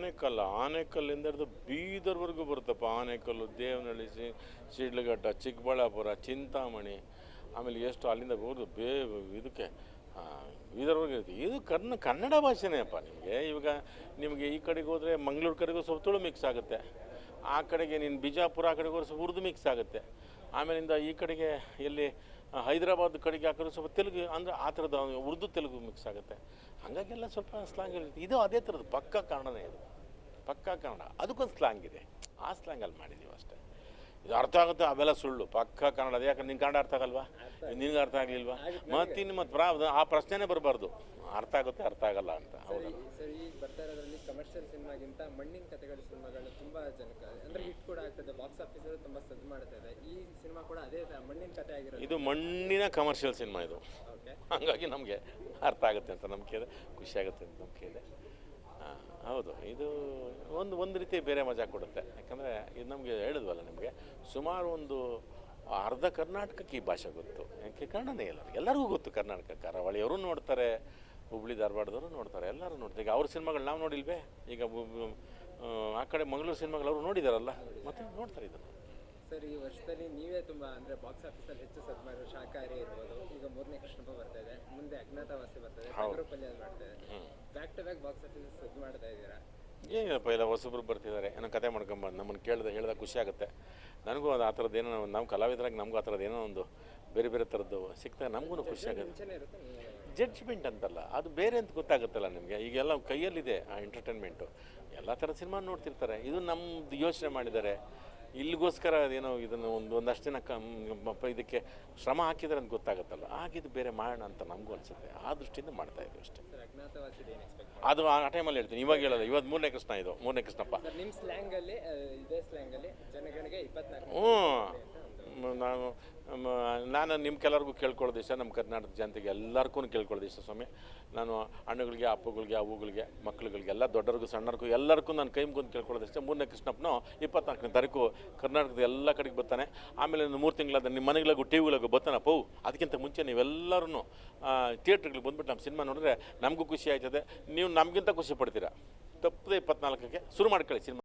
ಆನೆಕಲ್ಲ, ಆನೆಕಲ್ಲಿಂದ ಹಿಡಿದು ಬೀದರ್ವರೆಗೂ ಬರುತ್ತಪ್ಪ. ಆನೆಕಲ್ಲು, ದೇವನಹಳ್ಳಿ ಶಿಡ್ಲಘಟ್ಟ, ಚಿಕ್ಕಬಳ್ಳಾಪುರ, ಚಿಂತಾಮಣಿ, ಆಮೇಲೆ ಎಷ್ಟು ಅಲ್ಲಿಂದ ಹೋದ್ರು ಬೇ, ಇದಕ್ಕೆ ಬೀದರ್ವರೆಗೂ ಬೀದರ್ವರೆಗೆ ಇರುತ್ತೆ. ಇದು ಕನ್ನ ಕನ್ನಡ ಭಾಷೆನೇ ಅಪ್ಪ ನಿಮಗೆ. ಇವಾಗ ನಿಮಗೆ ಈ ಕಡೆಗೆ ಹೋದರೆ ಮಂಗಳೂರು ಕಡೆಗೂ ಸ್ವಲ್ಪ ತುಳು ಮಿಕ್ಸ್ ಆಗುತ್ತೆ. ಆ ಕಡೆಗೆ ನೀನು ಬಿಜಾಪುರ ಆ ಕಡೆಗೆ ಸ್ವಲ್ಪ ಉರ್ದು ಮಿಕ್ಸ್ ಆಗುತ್ತೆ. ಆಮೇಲಿಂದ ಈ ಕಡೆಗೆ ಎಲ್ಲಿ ಹೈದ್ರಾಬಾದ್ ಕಡೆಗೆ ಹಾಕಿದ್ರೆ ಸ್ವಲ್ಪ ತೆಲುಗು, ಅಂದರೆ ಆ ಥರದ ಉರ್ದು ತೆಲುಗು ಮಿಕ್ಸ್ ಆಗುತ್ತೆ. ಹಾಗಾಗೆಲ್ಲ ಸ್ವಲ್ಪ ಸ್ಲಾಂಗ್ ಇರುತ್ತೆ. ಇದು ಅದೇ ಥರದ್ದು, ಪಕ್ಕ ಕನ್ನಡನೇ ಇದು. ಪಕ್ಕ ಕನ್ನಡ ಅದಕ್ಕೊಂದು ಸ್ಲಾಂಗ್ ಇದೆ. ಆ ಸ್ಲಾಂಗಲ್ಲಿ ಮಾಡಿದ್ದೀವಿ ಅಷ್ಟೇ. ಅರ್ಥ ಆಗುತ್ತೆ ಅವೆಲ್ಲ ಸುಳ್ಳು. ಪಕ್ಕ ಕನ್ನಡ ಅದು. ಯಾಕಂದ್ರೆ ನಿನ್ನ ಕನ್ನಡ ಅರ್ಥ ಆಗಲ್ವಾ? ನಿನ್ಗೆ ಅರ್ಥ ಆಗಲಿಲ್ವಾ? ಮತ್ತಿನ್ನು ಮತ್ತು ಪ್ರಾ ಆ ಪ್ರಶ್ನೆನೇ ಬರಬಾರ್ದು. ಅರ್ಥ ಆಗುತ್ತೆ ಅರ್ಥ ಆಗಲ್ಲ ಅಂತ. ಹೌದಲ್ಲ ಸರ್ ಈಗ ಬರ್ತಾ ಇರೋದ್ರಲ್ಲಿ ಕಮರ್ಷಿಯಲ್ ಸಿನಿಮಾಗಿಂತ ಮಣ್ಣಿನ ಕಥೆಗಳ ಸಿನಿಮಾಗಳು ತುಂಬ ಜನಕ್ಕೆ ಅಂದರೆ ಹಿಟ್ ಕೂಡ ಆಗ್ತದೆ. ಬಾಕ್ಸ್ ಆಫೀಸ್ ತುಂಬಾ ಸದ್ದು ಮಾಡ್ತಾ ಇದೆ. ಈ ಸಿನಿಮಾ ಕೂಡ ಅದೇ ಮಣ್ಣಿನ ಕಥೆ ಆಗಿರೋದು. ಇದು ಮಣ್ಣಿನ ಕಮರ್ಷಿಯಲ್ ಸಿನಿಮಾ ಇದು. ಹಂಗಾಗಿ ನಮಗೆ ಅರ್ಥ ಆಗುತ್ತೆ ಅಂತ ನಂಬಿಕೆ ಇದೆ ಖುಷಿ ಆಗುತ್ತೆ ಅಂತ ನಂಬಿಕೆ ಇದೆ. ಹೌದು. ಇದು ಒಂದು ಒಂದು ರೀತಿ ಬೇರೆ ಮಜಾ ಕೊಡುತ್ತೆ. ಯಾಕಂದರೆ ಇದು ನಮಗೆ ಹೇಳಿದ್ವಲ್ಲ ನಿಮಗೆ ಸುಮಾರು ಒಂದು ಅರ್ಧ ಕರ್ನಾಟಕಕ್ಕೆ ಈ ಭಾಷೆ ಗೊತ್ತು. ಯಾಕೆ ಕನ್ನಡನೇ ಇಲ್ಲ ಎಲ್ಲರಿಗೂ ಗೊತ್ತು ಕರ್ನಾಟಕ. ಕರಾವಳಿಯವರು ನೋಡ್ತಾರೆ ಹುಬ್ಳಿ ಧಾರವಾಡದವರು ನೋಡ್ತಾರೆ ಎಲ್ಲರೂ ನೋಡ್ತಾರೆ. ಈಗ ಅವ್ರ ಸಿನಿಮಾಗಳು ನಾವು ನೋಡಿಲ್ವೇ? ಈಗ ಆ, ಕಡೆ ಮಂಗಳೂರು ಸಿನಿಮಾಗಳು ಅವರು ನೋಡಿದಾರಲ್ಲ? ಮತ್ತೆ ನೋಡ್ತಾರೆ ಇದನ್ನು. ಸರ್ ಈ ವರ್ಷದಲ್ಲಿ ನೀವೇ ತುಂಬ ಅಂದರೆ ಬಾಕ್ಸ್ ಆಫೀಸಲ್ಲಿ ಹೆಚ್ಚು ಸದ್ದು ಮಾಡಿರೋ ಶಾಖಾಹಾರಿ ಇರ್ಬೋದು. ಈಗ ಮೂರನೇ ಕೃಷ್ಣಪ್ಪ ಬರ್ತಾ ಇದೆ. ಮುಂದೆ ಅಜ್ಞಾತವಾಸಿ ಬರ್ತಾ ಇದೆ. ಪಲ್ಯ ಮಾಡ್ತಾ ಇದೆ. Back to back box office ಸದ್ದು ಮಾಡ್ತಾ ಇದ್ದೀರಾ? ಏನಿಲ್ಲಪ್ಪ ಇಲ್ಲ ಹೊಸಬ್ರು ಬರ್ತಿದ್ದಾರೆ. ಏನೋ ಕತೆ ಮಾಡ್ಕೊಂಬಂದು ನಮ್ಮನ್ನು ಕೇಳಿದೆ ಹೇಳಿದಾಗ ಖುಷಿ ಆಗುತ್ತೆ. ನನಗೂ ಅದು ಆ ಥರದ್ದು ಏನೋ ನಾವು ಕಲಾವಿದರಾಗಿ ನಮಗೂ ಆ ಥರದ್ದು ಏನೋ ಒಂದು ಬೇರೆ ಬೇರೆ ಥರದ್ದು ಸಿಗ್ತಾ ನಮಗೂ ಖುಷಿ ಆಗುತ್ತೆ. ಜಡ್ಜ್ಮೆಂಟ್ ಅಂತಲ್ಲ ಅದು ಬೇರೆ ಅಂತ ಗೊತ್ತಾಗುತ್ತಲ್ಲ ನಿಮಗೆ. ಈಗೆಲ್ಲ ಕೈಯಲ್ಲಿದೆ ಆ ಎಂಟರ್ಟೈನ್ಮೆಂಟು ಎಲ್ಲ ಥರ ಸಿನಿಮಾ ನೋಡ್ತಿರ್ತಾರೆ. ಇದು ನಮ್ಮದು ಯೋಚನೆ ಮಾಡಿದ್ದಾರೆ. ಇಲ್ಲಿಗೋಸ್ಕರ ಅದೇನೋ ಇದನ್ನು ಒಂದು ಒಂದಷ್ಟು ದಿನ ಕಮ್ ಇದಕ್ಕೆ ಶ್ರಮ ಹಾಕಿದ್ರೆ ಅಂತ ಗೊತ್ತಾಗುತ್ತಲ್ಲ. ಆಗಿದ್ದು ಬೇರೆ ಮಾಡೋಣ ಅಂತ ನಮಗೂ ಅನಿಸುತ್ತೆ. ಆ ದೃಷ್ಟಿಯಿಂದ ಮಾಡ್ತಾ ಇದ್ದೀವಿ ಅಷ್ಟೇ. ಏನು ಅದು ಆ ಟೈಮಲ್ಲಿ ಹೇಳ್ತೀನಿ. ಇವಾಗ ಹೇಳಲ್ಲ. ಇವತ್ತು ಮೂರನೇ ಕೃಷ್ಣ ಇದು. ಮೂರನೇ ಕೃಷ್ಣಪ್ಪ. ನಿಮ್ಮ ಸ್ಲ್ಯಾಂಗಲ್ಲಿ ಇದೇ ಸ್ಲ್ಯಾಂಗ್ ಅಲ್ಲಿ ನಾನು ನಿಮ್ಮ ಕೆಲವ್ರಿಗೂ ಕೇಳ್ಕೊಳ್ಳೋದು ಇಷ್ಟ ನಮ್ಮ ಕರ್ನಾಟಕದ ಜನತೆಗೆ ಎಲ್ಲರಿಗೂ ಕೇಳ್ಕೊಳ್ಳೋದು ಇಷ್ಟ ಸ್ವಾಮಿ. ನಾನು ಅಣ್ಣಗಳಿಗೆ, ಅಪ್ಪಗಳಿಗೆ ಅವುಗಳಿಗೆ ಮಕ್ಕಳುಗಳಿಗೆ ಎಲ್ಲ ದೊಡ್ಡರಿಗೂ ಸಣ್ಣರಿಗೂ ಎಲ್ಲರಿಗೂ ನಾನು ಕೈ ಮುಗಿದು ಕೇಳ್ಕೊಳ್ಳೋದು ಇಷ್ಟ ಮೂರನೇ ಕೃಷ್ಣಪ್ಪನು ಇಪ್ಪತ್ನಾಲ್ಕನೇ ತಾರೀಕು ಕರ್ನಾಟಕದ ಎಲ್ಲ ಕಡೆಗೆ ಬರ್ತಾನೆ. ಆಮೇಲೆ ಒಂದು ಮೂರು ತಿಂಗಳಾದ ನಿಮ್ಮ ಮನೆಗಳಿಗೂ, ಟಿ ವಿಗಳಿಗೂ ಬರ್ತಾನೆ ಪೌ ಅದಕ್ಕಿಂತ ಮುಂಚೆ ನೀವೆಲ್ಲರೂ ಥಿಯೇಟ್ರ್ಗಳಿಗೆ ಬಂದ್ಬಿಟ್ಟು ನಮ್ಮ ಸಿನಿಮಾ ನೋಡಿದ್ರೆ ನಮಗೂ ಖುಷಿ ಆಯ್ತದೆ. ನೀವು ನಮಗಿಂತ ಖುಷಿ ಪಡ್ತೀರಾ? ತಪ್ಪದೆ ಇಪ್ಪತ್ನಾಲ್ಕಕ್ಕೆ ಶುರು ಮಾಡ್ಕೊಳ್ಳಿ ಸಿನಿಮಾ.